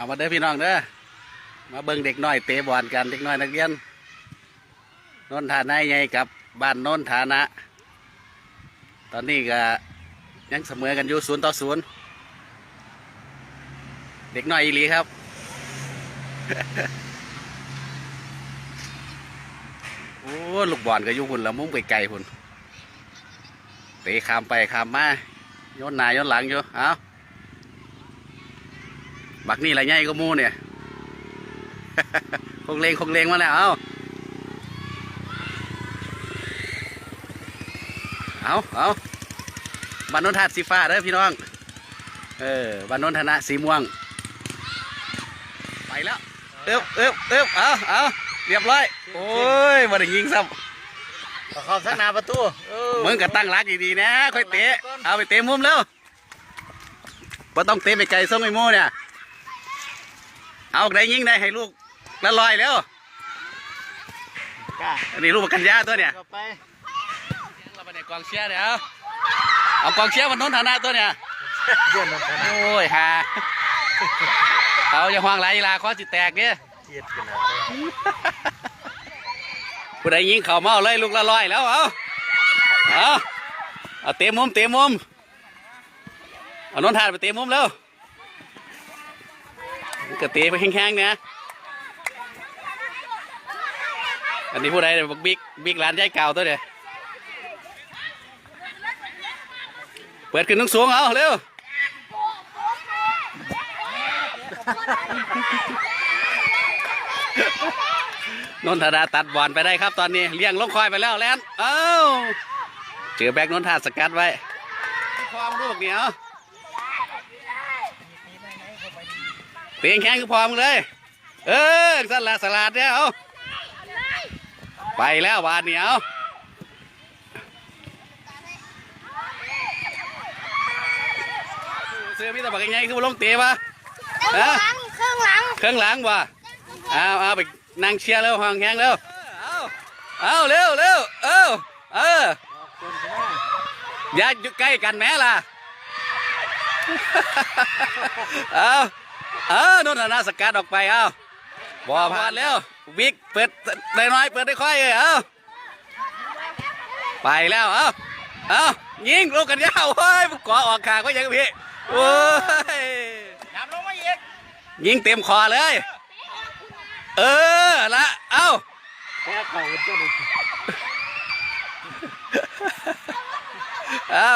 เอามาเด้อพี่น้องเด้อมาเบิ่งเด็กน้อยเตะบอลกันเด็กน้อยนักเรียนโนนฐานะใหญ่กับบ้านโนนฐานะ ตอนนี้ก็ยังเสมอกันอยู่ศูนย์ต่อศูนย์เด็กน้อยอีหลีครับ โอ้ลูกบอลก็ยู่หุ่นละมุ้งไกลๆหุ่นเตะข้ามไปข้ามมาโย้อนหน้าโย้อนหลังอยู่ เอา บักนี่อะไรใหญ่ก็มูเนี่ย คงเลงคงเลงมาแล้ว เอาเอาเอาบานนนทัดสีฟ้าเด้อพี่น้อง เออบานนนธนะสีม่วง ไปแล้ว เอ๊บเอ๊บเอ๊บเอาเอาเรียบร้อย โอ้ยมาได้ยิงซ้ำเข้าสักนาประตูเออมึงก็ตั้งรักดีๆนะค่อยเตะ เอาไปเตะมุมแล้วบ่ต้องเตะไปไกลส่งไอ้โม่เนี่ย เอาได้ยิงได้ให้ลูกละลอยแล้วกล้าอันนี้ลูกประกันยาตัวเนี่ยเข้าไปเราไปในกองเชียร์เนี่ยเอาเอากองเชียร์มันโน้นฐานะตัวเนี่ยเยี่ยมมันขนาดโอ้ยฮาเอาอย่าห่วงไรลาข้อจิตแตกเนี่ยเทียดขนาดเลยผู้ใดยิงเข่าเมาเลยลูกละลอยแล้วเอาเอาเอาเตะมุมเตะมุมเอาโน้นฐานไปเตะมุมแล้ว ก็เตะไปแข้งๆเนี่ยอันนี้ผู้ใดเนี่ยบิ๊กบิ๊กร้านยายเก่าตัวเนี่ยเปิดขึ้นทั้งสูงเอาเร็วนนทดาตัดบอลไปได้ครับตอนนี้เลี้ยงลงคอยไปแล้วแลนเอ้าเจอแบกนนทาสกัดไว้พร้อมลูกเหนียว เตียงแข้งคือพร้อมเลย เออสลัดสลัดเนี่ยเอาไปแล้วบาดเหนียวเสื้อมีแต่บักยังไงคือมาลงเตะปะเครื่องหลังเครื่องหลังเครื่องหลังวะเอาเอาไปนั่งเชียร์เร็วห้องแข้งเร็วเอาเอาเร็วเร็วเออเอออย่าอยู่ใกล้กันแม่ล่ะ เอา เอาโน่นน่ะสกัดออกไปเอ้าบอผ่านแล้ววิกเปิดได้น้อยเปิดได้ค่อยเลยเอาไปแล้วเอ้าเอ้ายิงลูกกันยาวเฮ้ยก่อออกขางก็ยังพี่โอ้ยน้ำลงมาอีกยิงเต็มคอเลย เออละเอ้าแค่เข่าเจ้าหนึ่งเอ้า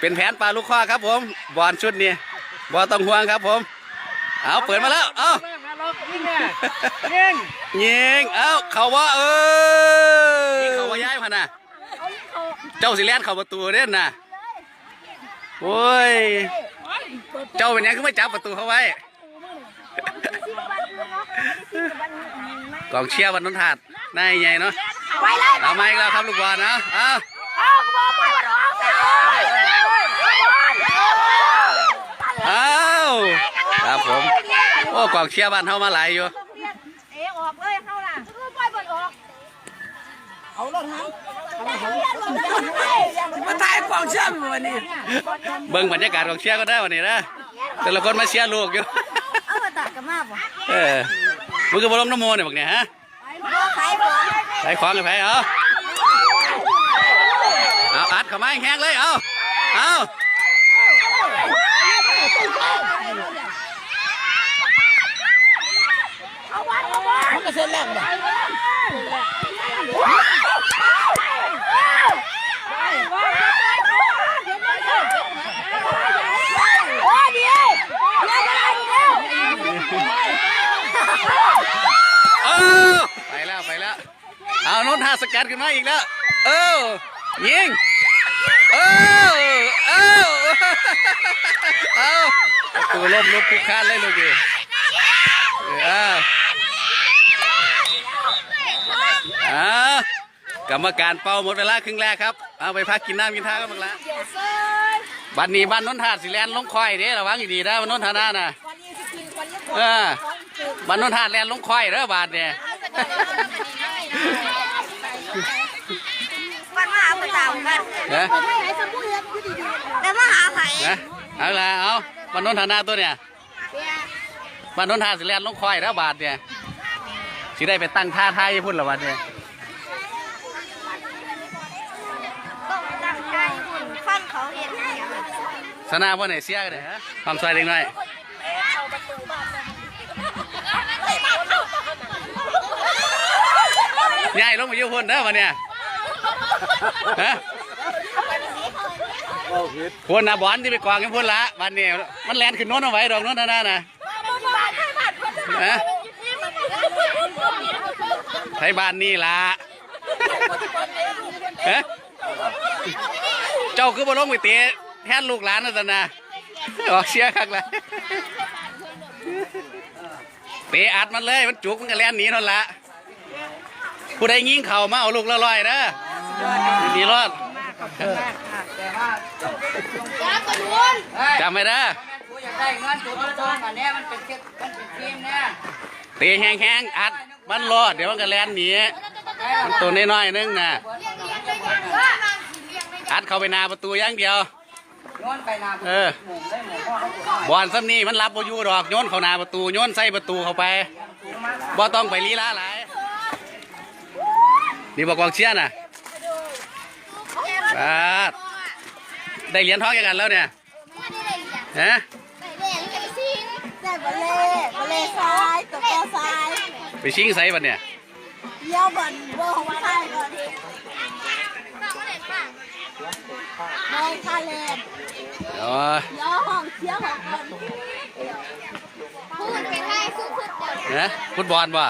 เป็นแผนปลาลูกข้อครับผมบอลชุดนี้บอลต้องห่วงครับผม เอาเปิดมาแล้วเอ้าแม่มาล็อกยิงเนี่ยิงยิงเอ้าเขาว่าเออยิงเขาว่าย้ายพันน่ะเจ้าสิแลนเข้าประตูเด่นน่ะโอ้ยเจ้าเป็นยังคือไม่จับประตูเขาไว้กองเชียร์วันนนทาดนายใหญ่เนาะเอาไม้แล้วครับลูกบอลนะเอาเอาบอลไปมันออกเลย เอาครับผม โอ้ กองเชียร์บ้านเฮามาหลายอยู่เอ๋ออกเลยเข้าล่ะไปบอลออกมาถ่ายกวางเชื่อมวันนี้ เบิ่งบรรยากาศกองเชียร์ก็ได้วันนี้นะแต่ละคนมาเชียร์ลูกอยู่เอามาตัดกันมาบ่เออมึงก็บ่ลงน้ำโมเนี่ยบักเนี่ยฮะขายของใส่ของกันไปเอาเอาอัดเข้ามาแห้งๆเลยเอาเอา มันก็เสร็จ แล้วบ่โอ้ดีเดี๋ยวจะได้ดีแล้วเอาไปแล้วไปแล้ว เอาโน้นหาสกัดขึ้นมาอีกแล้ว เออยิง เออเออเอาตัวลบลุกคุกคานเลยลูกเอออ่า กรรมการเป่าหมดเวลาครึ่งแรกครับเอาไปพักกินน้ำกินท่ากันบ้างละบัดนี้บ้านโนนทาดสิแลนลงคอยเด้ระวังดีๆนะบ้านโนนทานาน่ะเออบ้านโนนทาดแลนลงคอยเด้อบาดเนี่ยมันมาหาประจำกันนะแล้วมาหาไผ่นะเอาละเอาบ้านโนนทานาตัวเนี่ยบ้านโนนทาสิแลนลงควายแล้วบาทเนี่ยสิได้ไปตั้งท่าทายให้พุ่นละวันเนี่ย ต้องตั้งใจคุณฟังเขาเห็นอย่างนั้น สนามวันไหนเสียกันเนี่ยฮะความซอยเล็กน้อยใหญ่ลงมาอยู่พุ่นเด้อวันเนี่ยฮะพุ่นนะบอลที่ไปกองกันพุ่นละวันนี้มันแลนขึ้นโน้นเอาไว้ดอกโน้นนั่นน่ะนะฮะไทยบ้านนี่ละฮะเจ้าคือบ่ลงไปเตะ แทนลูกหลานนะสันนะออกเสียคักเลยเตะอัดมันเลยมันจุกมันก็แล่นหนีนั่นละผู้ใดยิงเข่ามาเอาลูกละลอยนะดีรอดแล้วก็ลุ้นจำไม่ได้กูอยากได้เงินจุดตรงๆอันเนี้ยมันเป็นเก็บมันเป็นทีมเนี่ยเตะแห้งๆอัดมันรอดเดี๋ยวมันก็แล่นหนีมันตัวน้อยๆนึงนะเลี้ยงเลี้ยงได้ยังว่าเลี้ยงได้ยังอัดเข้าไปหนาประตูอย่างเดียว ย้อนไปนาเออหมู่ได้หมู่พ่อเขาอยู่บอลซ้ำนี่มันรับบ่อยู่ดอกโยนเข้าหนาประตูโยนใส่ประตูเข้าไปบ่ต้องไปลีลาหลายนี่บอกกองเชียร์น่ะปาดได้เหรียญทองกันแล้วเนี่ยฮะได้เลี้ยงได้ซิงได้บอลเล่บอลเล่ซ้ายตัวโตซ้ายไปชิงใส่บัดเนี่ยเยี่ยวบอลโบของไทยก่อ นดิมองทะเลอ๋อย่อห้องเสียงของคนพูดไปให้พูดพูดเดี๋ยวฮะฟุตบอลบ่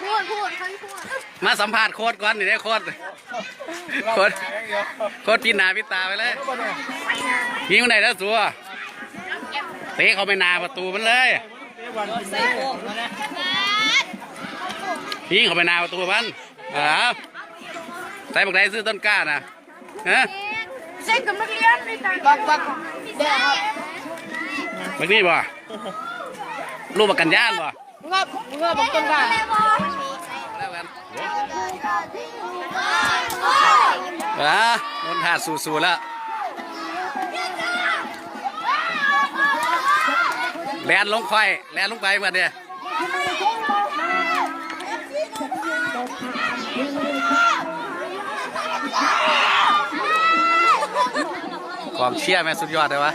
พูดพูดคนพูดมาสัมภาษณ์โค้ดก่อนนี่ได้โค้ดโค้ดโค้ดพินาพิตาไปเลยยิงคนไหนแล้วสัวเตะเข้าไปหนาประตูมันเลยยิงเข้าไปหนาประตูมันเอ้าใส่บักไดซื้อต้นกล้านะ ฮะใช่กับนักเรียนในต่างบักบักเดี๋ยวครับบักนี่บ่รูปบักกันย่านบ่งับงับบักต้นว่าแล้วกันอ่าโดนถาดสู้ๆแล้วแลนลงควายแลนลงไปมาเนี่ย ความเชี่ยแม่สุดยอดเลยวะ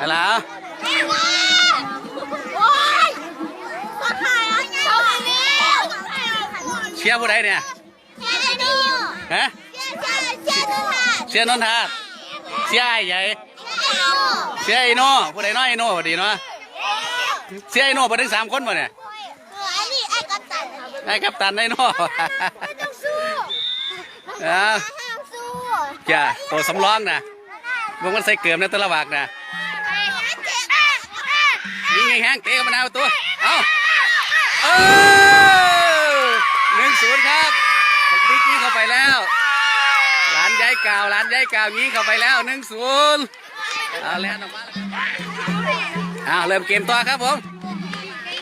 อะไรล่ะโอ้ยก็ถ่ายเอาไงเขาเร็วเชียร์ผู้ใดเนี่ยแค่ได้ดูฮะแค่แค่ดูค่ะเชียร์นนทาเชียร์ไอ้ใหญ่เชียร์ไอ้โน่ผู้ใดน้อยไอ้โน่พอดีเนาะเชียร์ไอ้โน่พอดีสามคนมาเนี่ยอันนี้ไอ้กัปตันไอ้กัปตันไอ้โน่ไม่ต้องสู้อ้าวห้ามสู้จ้าตัวสำรองนะ มึงมันใส่เกลือมในตะละวากนะยิงแห้งๆเตะเข้ามาหน้าประตูเอ้าเออหนึ่งศูนย์ครับบักบิ๊กยิงเข้าไปแล้วหลานยายกาวหลานยายกาวยิงเข้าไปแล้วหนึ่งศูนย์เอาแล้วออกมาแล้วครับอ้าวเริ่มเกมต่อครับผม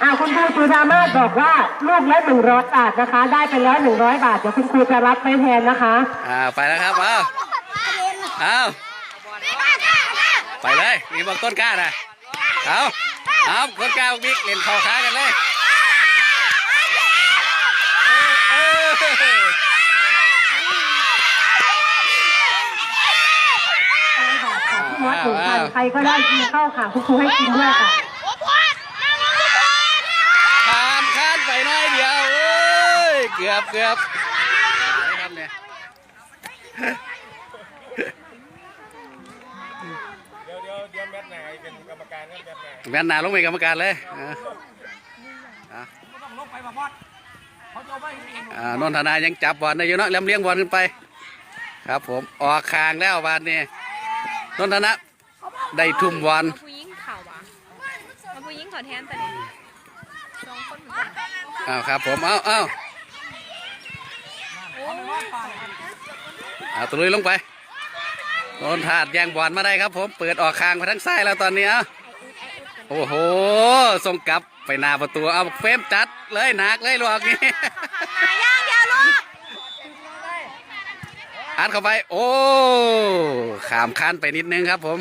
อ่าคุณครูสุธามาศบอกว่าลูกละหนึ่งร้อยบาทนะคะ ได้ไปแล้วหนึ่งร้อยบาท เดี๋ยวคุณครูจะรับไปแทนนะคะ อ่าไปแล้วครับเอาเอา ไปเลยมีบอกต้นกล้านะเอาเอาต้นกล้าบอกบิ๊กเล่นเข่าขากันเลยเออมอสหนึ่งพันใครก็ได้กินข้าวค่ะคุณครูให้กินด้วยค่ะผ่านข้านไปหน้อยเดียวเอ้ยเกือบเกือบไปครับเนี่ย เดี๋ยวเดี๋ยวเดี๋ยวแมทไหน เป็นกรรมการครับแมทไหนแม่นหนาลงไปนกรรมการเลยอ่าอ่าอ่านนทนายังจับบอลได้อยู่เนาะเลี้ยงเลี้ยงบอลขึ้นไป ครับผมออกคางแล้วบานนี้นนทนะได้ทุ่มบอล ผู้หญิงเขาวะเอาผู้หญิงขอแทนไปเลยสองคนเหมือนกันอ้าวครับผมเอาเอาเอาตะลุยลงไป โดนถาดแย่งบอลมาได้ครับผมเปิดออกคางไปทั้งซ้ายแล้วตอนนี้เอาโอ้โหส่งกลับไปหน้าประตูเอาเฟรมจัดเลยหนักเลยลูกนี้มาย่างเดียวลูกอัดเข้าไปโอ้ขามคันไปนิดนึงครับผม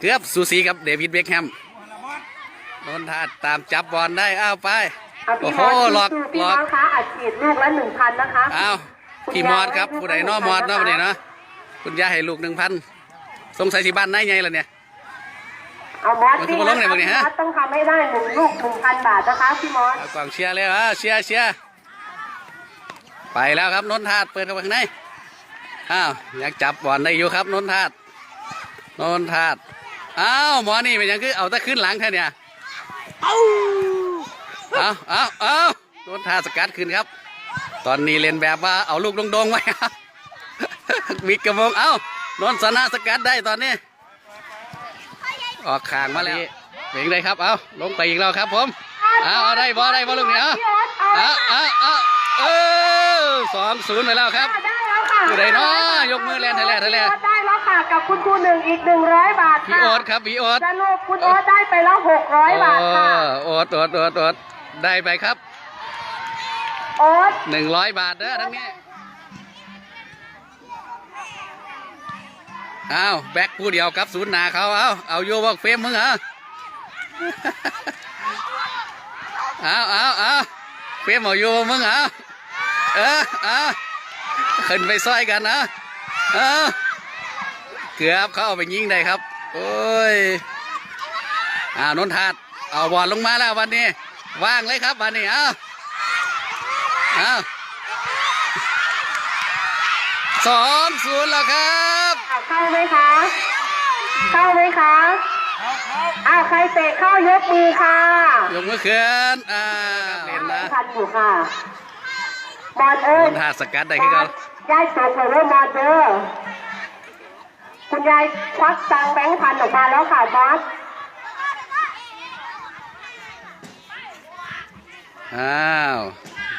เกือบสูสีกับเดวิดเบคแฮมนนทาดตามจับบอลได้อ้าวไปเอาโอ้พี่โหมอสหลอกสู้ๆพี่หลน้ออกงคะอัดฉีดลูกละหนึ่งพันนะคะอ้าวพี่มอดครับผู้ใดเน้อมอดเนาะผู้ใดเนาะ คุณยายให้ลูกหนึ่งพันสงสัยสิบ้านไหนไงล่ะเนี่ย เอามอสมันคือพี่บ่ลงไหนนะบ่เนี่ยพี่ฮะ มอสต้องทำให้ได้หนึ่งลูกหนึ่งพันบาทนะคะพี่มอสเอากล่องเชียร์เลยอะเชียร์เชียร์ไปแล้วครับนนทาดเปิดเข้าไปข้างในอ้าวยังจับบอลได้อยู่ครับนนทาดนนทาดอ้าวหมอนี่เป็นหยังคือเอาแต่ขึ้นหลังแค่เนี่ยเอาเอาเอาเอานนทาดสกัดขึ้นครับ ตอนนี้เล่นแบบว่าเอาลูกโดงๆไว้ครับ วิกกระมงเอ้านนสนะสกัดได้ตอนนี้ ออกข้างมาแล้วเบ่งได้ครับ เอาลงไปอีกแล้วครับผม เอาเอาได้บอได้บอลูกเนี่ยเอาเอาเอาเอาเออสองศูนย์ไปแล้วครับได้แล้วค่ะอยู่ไหนเนาะยกมือแลนไทยแลนด์ไทยแลนด์ได้แล้วค่ะ กับคุณครูหนึ่งอีกหนึ่งร้อยบาทพี่ค่ะโอ๊ตครับพี่โอ๊ตสรุปคุณโอ๊ตได้ไปแล้วหกร้อยบาทค่ะโอ๊ตโอ๊ตโอ๊ตโอ๊ตได้ไปครับ โอ๊ตหนึ่งร้อยบาทเด้อทั้งนี้ อาแบ็คผู้เดียวครับศูนย์นาเขาเอาเอาโยบอกเฟมมึงเหรอเอาเอาเอาเฟมเอาโยมึงเหรอเออเอาขึ้นไปซอยกันนะเออเกือบเขาเอาไปยิงได้ครับ โอ้ยอ่านนทาดเอาบอลลงมาแล้ววันนี้ ว่างเลยครับวันนี้เอาเอาสองศูนย์แล้วครับ เอาเข้าไหมคะ เข้าไหมคะอ้าวใครเตะเข้ายกมือค่ะยกมือขึ้นอ่าเล่นนะทันอยู่ค่ะมอดเอ้นยนทาดสกัดได้มขึ้นอเขาดยายตกเลยว่ามอดเด้อคุณยายควักตังค์แบงค์พันออกมาแล้วค่ะบอสอ้าว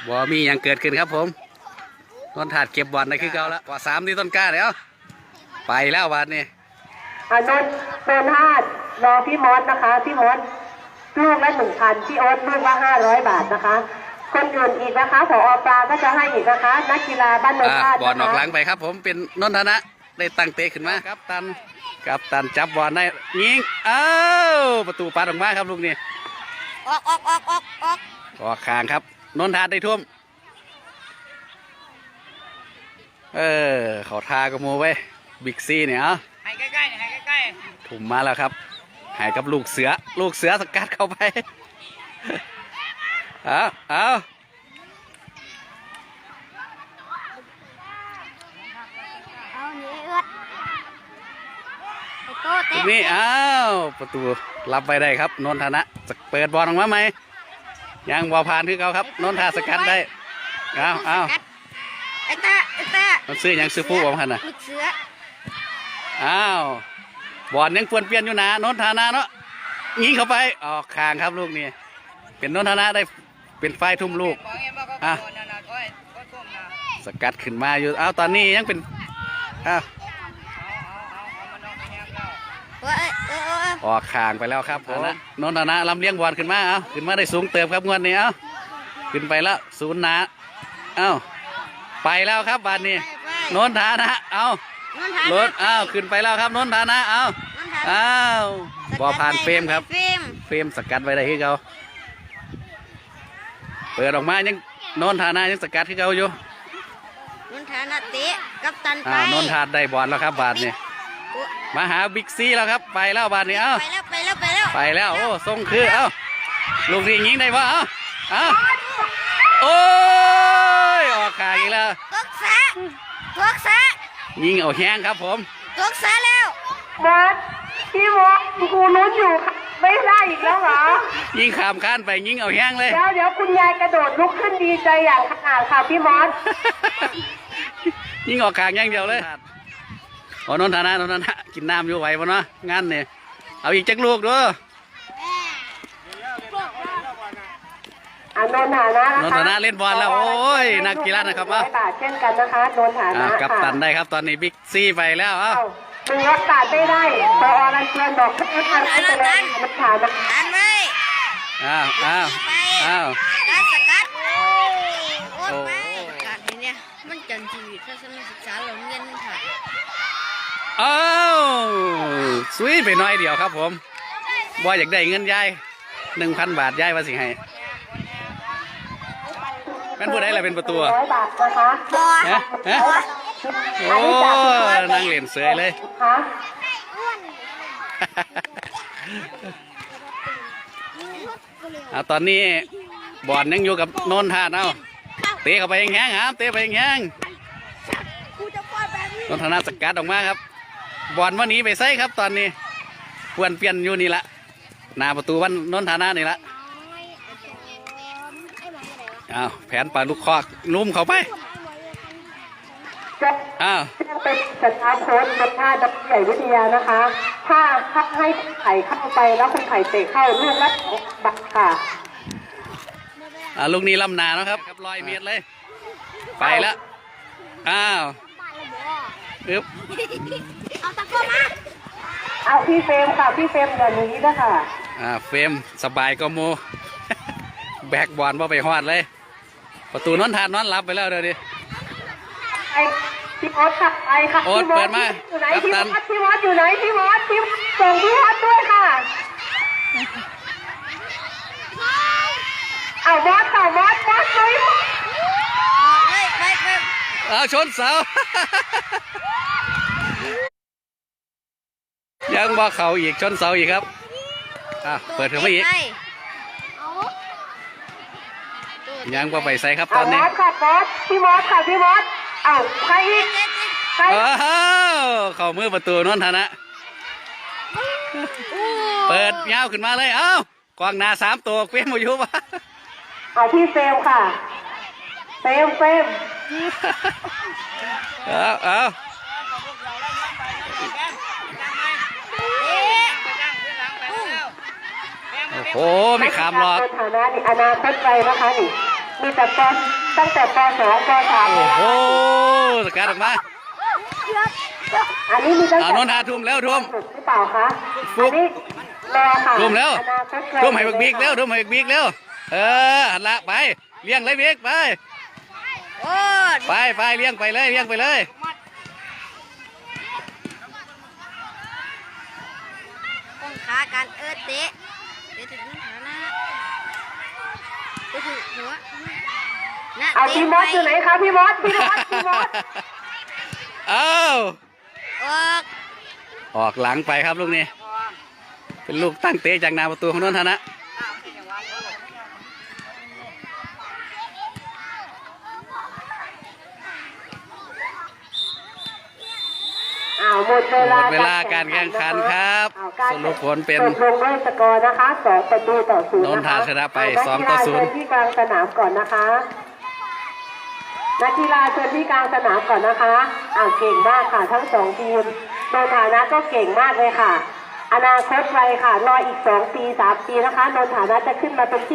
บอมีอย่างเกิดขึ้นครับผมนนทาดเก็บบอลได้ขึ้นเขาแล้วกว่าสามที่ต้นกล้าเดี๋ยว ไปแล้ววันนี้อานนท์เติมห้ารอพี่มอสนะคะ พี่มอสลูกละหนึ่งพันพี่โอ๊ตลูกละห้าร้อยบาทนะคะ คนอื่นอีกนะคะผอปลาก็จะให้อีกนะคะ นักกีฬาบ้านนนอ่าทาดบอลออกหลันะงคะไปครับ ผมเป็นนนทนะได้ตั้งเตะขึ้นมาครับตันกับตันจับบอลได้ยิงอ้าวประตูปาดออกมาครับลูกนี้ออกออกออกออกออกออกคางครับนนทาดได้ทุ่มเออเขาทากระโมไว้ บิ๊กซีเนี่ยเอาให้ใกล้ๆให้ใกล้ถุ่มมาแล้วครับใหายกับลูกเสือ ลูกเสือสกัดเข้าไป เอาเอาเอาเนื้อเอือดไอ้โต้ตรเตะงนี้อ้าวประตูรับไปได้ครับนนทนะจะเปิดบอลออกมาไหมยังบอลผ่านคือเขาครับนนทาสกัดได้เอาเอากัดไอ้ตาไอ้ตามันซื้อหยังซื้อผู้บอลพันน่ะลูกเสือ อ้าวบอลยังปวนเปลี่ยนอยู่นะนนทานะเนาะยิงเข้าไปออกคางครับลูกนี้เป็นนนทนะได้เป็นไฟทุ่มลูกอะสกัดขึ้นมาอยู่เอาตอนนี้ยังเป็นอ้าวออาเอาเอามันนอนไปแล้วเออเออเออเออออกคางไปแล้วครับผมนนทนะลำเลี้ยงบอลขึ้นมาเอาขึ้นมาได้สูงเติมครับงวดนี้เอาขึ้นไปแล้วศูนย์นาเอ้าไปแล้วครับบานนี้นนทานะเอานนทา รถอ้าวขึ้นไปแล้วครับนนทานะเอานนทานอ้าวบอผ่านเฟรมครับเฟรมเฟรมสกัดไว้ได้ที่เขาเปิดออกมายังนนทานะยังสกัดที่เขาอยู่นนทานาเตะกับตันไปอ่านนทาได้บอลแล้วครับบาทนี้มาหาบิ๊กซีแล้วครับไปแล้วบาทนี้เอ้าไปแล้วไปแล้วไปแล้วไปแล้วโอ้ทรงคือเอ้าลูกนี้ยิงได้ปะเอ้าเอ้าโอ้ยออกขางอีกแล้วตกสะตกสะ ยิงเอาแห้งครับผมตกสะแล้วมอสพี่มอสครูลุ้นอยู่ค่ะไม่ได้อีกแล้วเหรอ ยิงขามข้านไปยิงเอาแห้งเลย เดี๋ยวเดี๋ยวคุณยายกระโดดลุกขึ้นดีใจอย่างขนาดค่ะพี่มอสยิงออกขางอย่างเดียวเลยโอ้นนทนานนทนากินน้ำอยู่ไหวปะเนาะงานเนี่ยเอาอีกจักลูกด้วย อ่านนฐานะนะคะนนทนาเล่นบอลแล้วโอ้ยนักกีฬานะครับร้เอ้าอยบาทเช่นกันนะคะนนฐาอ่านะกับค่ะตันได้ครับตอนนี้บิ๊กซี่ไปแล้วเอ้าเอ้ามึงรักษาไม่ได้พอรันเชิญบอกให้ทางให้ไปเลยนฐานะตันไว้อ้าวอ้าวไปอ้าวการสกัดโอ้ยโอ้ไปการเนี่ยมันจันทร์ชีวิตทัศนศึกษาโรงเรียนนั่นค่ะอ้าวสวยไปหน้อยเดียวครับผมบ่อยากได้เงินยายหนึ่งพันบาทย้ายว่าสิให้ แม่นผู้ใดล่ะเป็นประตูอะร้อยบาทนะคะฮะฮะโอ้นั่งเล่นเสยเลยคะเอาตอนนี้บอลยังอยู่กับโนนทานเอาเตะเข้าไปแห้งๆครับเตะไปแห้งๆโนนทนาสกัดออกมาครับ บอลวันนี้ไปใส่ครับตอนนี้เปลี่ยนเปลี่ยนอยู่นี่ละหน้าประตูวันโนนทานานี่ละ อ้าวแผนปลาลูกคอกลุ่มเข้าไปจะอ้าวแจ้งเป็นสตาร์โค้ดเป็นท่าดับใหญ่วิทยานะคะ ถ้าถ้าให้คุณไข่เข้าไปแล้วคุณไข่เตะเข้าลูกละสองบาทค่ะอ่าลูกนี้ลำนาเนาะครับครับร้อยเมตรเลย ไปแล้วอ้าวอึ๊บเอาตะกร้อมาเอาพี่เฟรมค่ะพี่เฟรมเดี๋ยวนี้นะคะอ่าเฟรมสบายก็โม แบกบอลว่าไปฮอดเลย ประตูนอนทานนอนรับไปแล้วเดี๋ยวนี้ไอพี่มอสค่ะไอค่ะโอ๊ตพี่มอสเปิดมาอยู่ไหนกัปพี่ตัมอนสพี่มอสอยู่ไหนพี่มอสพี่มอสส่งพี่มอสด้วยค่ะเอามอสค่ะมอสมอสเลยไม่ไม่ไม่เอาชนเสายังบ่เขาอีกชนเสาอีกครับอะเปิดเถอะมาอีก เอา ยังบ่ไปใส่ครับตเอาอนมนี้อสค่ะมอสพี่มอสค่ะพี่มอสเอาใครอีกใครว้าวเข้ามือประตูนนทนะเปิดยาวขึ้นมาเลยเอ้ากองหนาสามตัวเกวียนมาอยู่ปะเอาพี่เฟรมค่ะเฟรมเฟรมเอาเอาโอ้โหไม่ขามหรอกในฐานะนี่อนาคตไกลนะคะนี่ มีแต่ปตั้งแต่ปสองปสามโอ้เลยโหนะคะสกัดออกมาอันนี้มีตั้งอ่าแต่นนทาทุ่มแล้วทุ่มหรือเปล่าคะฟุอับนนี้รอค่ะทุ่มแล้วอนาคตไกลทุ่มให้บักบิ๊กเร็วทุ่มให้บักบิ๊กเร็วเออหันละไปเลี้ยงเลยบิ๊กไปโอ้ยไปไปเลี้ยงไปเลยเลี้ยงไปเลยกองขาการเอิร์ธเตะเตะถึงหัวหน้าเตะถึงหัวห น้าเอาเตะพี่มอสอยู่ไหนคะพี่มอสพี่มอสพี่มอสเอาออกออกหลังไปครับลูกนี้เป็นลูกตั้งเตะจากหนาประตูของนนทนะอ้าวหมดเวลาหมดเวลาการแข่งขันครับอ้าวการสรุปผลเป็นจบลงด้วยสกอร์นะคะสองประตูต่อศูนย์นนนะทาคะชนะไปเาสองต่อศูนย์นักกีฬาเชิญที่กลางสนามก่อนนะคะ นักกีฬาเชิญที่กลางสนามก่อนนะคะอ่าเก่งมากค่ะทั้งสองทีมโนฐานะก็เก่งมากเลยค่ะ อนาคตไกลค่ะรออีกสองปีสามปีนะคะนนฐานะจะขึ้นมาเป็นที่